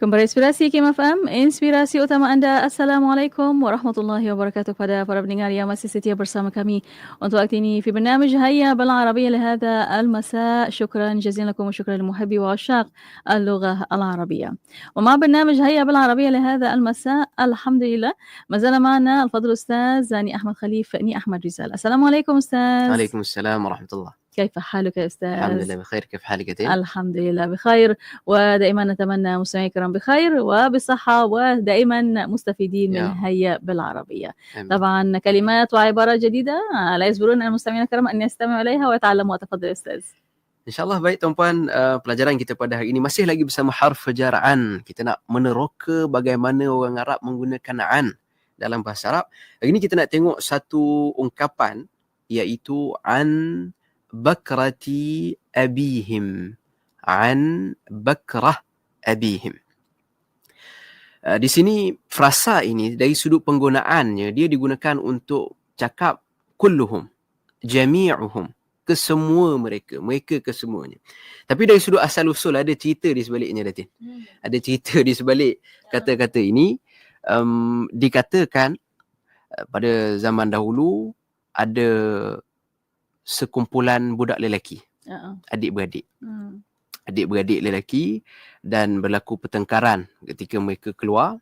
Kembali inspirasi Kim FM, inspirasi utama anda. Assalamualaikum warahmatullahi wabarakatuh pada para pendengar yang masih setia bersama kami. Untuk waktu ini في برنامج هيا بالعربية لهذا المساء شكرا جزيلا لكم وشكرا لمحبي وعشاق اللغة العربية ومع برنامج هيا بالعربية لهذا المساء الحمد لله ما زال معنا الفضل أستاذ ني أحمد خليف ني أحمد رسالة السلام عليكم أستاذ عليكم السلام ورحمة الله كيف حالك يا أستاذ؟ الحمد لله بخير كيف حالك أنت؟ الحمد لله بخير ودائما نتمنى مستمعي الكرام بخير وبصحة ودائما مستفيدين من. هيا بالعربية آمين. طبعا كلمات وعبارات جديدة لا يصبرون المستمعين الكرام أن يستمعوا إليها ويتعلموا تفضل يا أستاذ InsyaAllah baik tuan-puan uh, pelajaran kita pada hari ini masih lagi bersama harf fajar'an. Kita nak meneroka bagaimana orang Arab menggunakan an dalam bahasa Arab. Hari ini kita nak tengok satu ungkapan iaitu an bakrati abihim. An bakrah abihim. Uh, di sini frasa ini dari sudut penggunaannya dia digunakan untuk cakap kulluhum, jami'uhum, kesemua mereka, mereka kesemuanya. Tapi dari sudut asal usul ada cerita di sebaliknya Datin. Ada cerita di sebalik kata-kata ini um, dikatakan uh, pada zaman dahulu ada sekumpulan budak lelaki, Uh-uh. adik-beradik. Hmm. adik-beradik lelaki dan berlaku pertengkaran ketika mereka keluar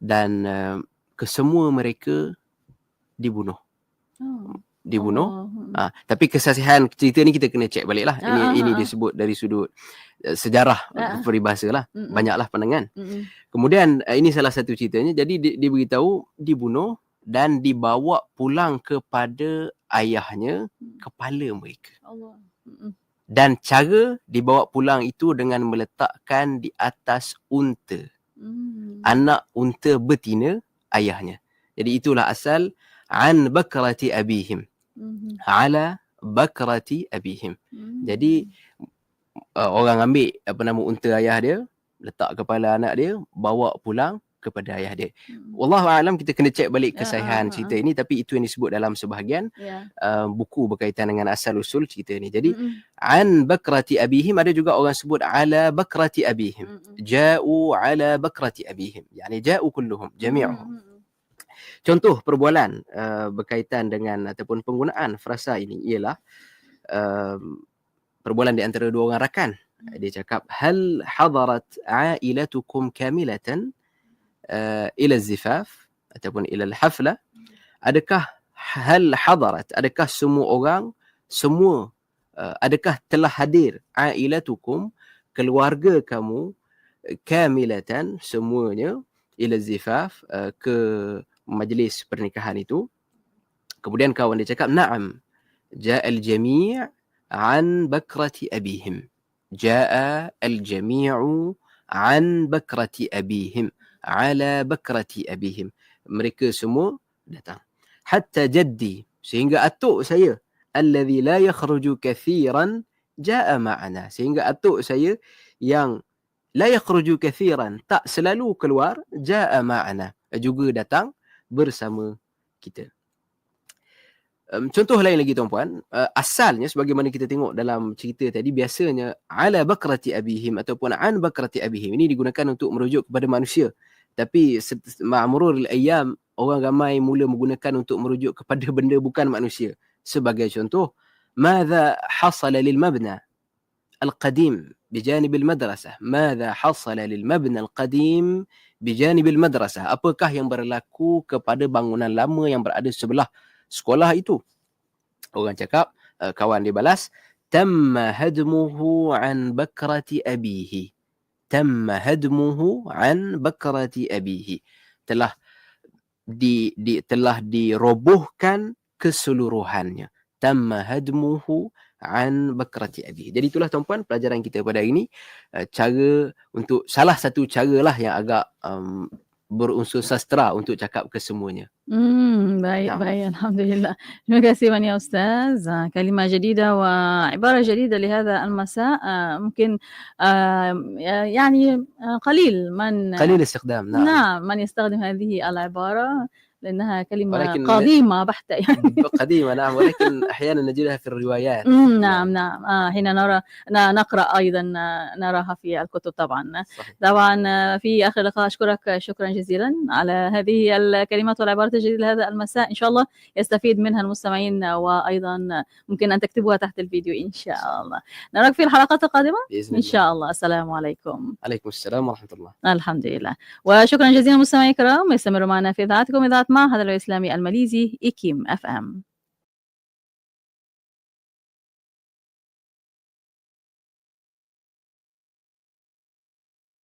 dan uh, kesemua mereka dibunuh Oh. dibunuh Oh. Ah, tapi kesaksian cerita ni kita kena check balik lah. Ini ah, ini disebut dari sudut uh, sejarah Ah, ah. peribahasa lah. Mm-mm. Banyaklah pandangan. Mm-mm. Kemudian uh, ini salah satu ceritanya. Jadi di, diberitahu dibunuh dan dibawa pulang kepada ayahnya Hmm. kepala mereka. Allah. Mm-mm. Dan cara dibawa pulang itu dengan meletakkan di atas unta. Mm. Anak unta betina ayahnya. Jadi itulah asal an bakrati abihim. Mhm. Ala bakrati abihim. Mm. Jadi uh, orang ambil apa nama unta ayah dia, letak kepala anak dia, bawa pulang kepada ayah dia. Mm. Wallahu alam kita kena cek balik Ah, kesahihan ah, ah, cerita ini tapi itu yang disebut dalam sebahagian Ya. uh, buku berkaitan dengan asal usul cerita ini. Jadi Mm-mm. an bakrati abihim ada juga orang sebut ala bakrati abihim. Mm-mm. Ja'u ala bakrati abihim. Yani ja'u kulluhum jami'uhum. Mm-mm. Contoh perbualan uh, berkaitan dengan ataupun penggunaan frasa ini ialah um, perbualan di antara dua orang rakan. Dia cakap hal hadarat ailatukum kamilatan uh, ila zifaf ataupun ila al-hafla adakah hal hadarat adakah semua orang semua adakah telah hadir ailatukum keluarga kamu kamilatan semuanya ila zifaf ke majlis pernikahan itu kemudian kawan dia cakap na'am ja'a al-jami' an bakrati abihim ja'a al-jami'u an bakrati abihim ala bakrati abihim. Mereka semua datang. Hatta jaddi sehingga atuk saya alladhi la yakhruju kathiran ja'a ma'ana. Sehingga atuk saya yang la yakhruju kathiran tak selalu keluar ja'a ma'ana. Juga datang bersama kita. Um, contoh lain lagi tuan-puan, uh, asalnya sebagaimana kita tengok dalam cerita tadi biasanya ala bakrati abihim ataupun an bakrati abihim ini digunakan untuk merujuk kepada manusia Tapi set- ma'murul ayyam orang ramai mula menggunakan untuk merujuk kepada benda bukan manusia. Sebagai contoh, ماذا حصل للمبنى القديم بجانب المدرسة؟ ماذا حصل للمبنى القديم بجانب المدرسة؟ Apakah yang berlaku kepada bangunan lama yang berada sebelah sekolah itu? Orang cakap, uh, kawan dia balas, تم هدمه عن بكرة أبيه. تم هدمه عن بكرة أبيه. Telah di, di telah dirobohkan keseluruhannya تم هدمه عن بكرة أبيه jadi itulah tuan-puan pelajaran kita pada hari ini. Eh, cara untuk salah satu caralah yang agak um, berunsur sastra untuk cakap kesemuanya. امم باي نعم. باي الحمد لله شكرا كثيرا يا استاذ آه، كلمه جديده وعباره جديده لهذا المساء آه، ممكن آه، يعني آه، قليل من قليل استخدام نعم. نعم من يستخدم هذه العباره لأنها كلمة ولكن- قديمة بحتة يعني. قديمة نعم ولكن أحيانا نجدها في الروايات. مم، نعم نعم. آه حين نرى نقرأ أيضا نراها في الكتب طبعا. صحيح. طبعا في آخر لقاء أشكرك شكرا جزيلا على هذه الكلمات والعبارات الجديدة هذا المساء. إن شاء الله يستفيد منها المستمعين وأيضا ممكن أن تكتبوها تحت الفيديو إن شاء الله. نراك في الحلقات القادمة؟ بإذن إن الله شاء الله. السلام عليكم. عليكم السلام ورحمة الله. الحمد لله. وشكرا جزيلا مستمعي الكرام. استمروا معنا في إذاعتكم مع هذا الإسلامي الماليزي إيكيم أف أم.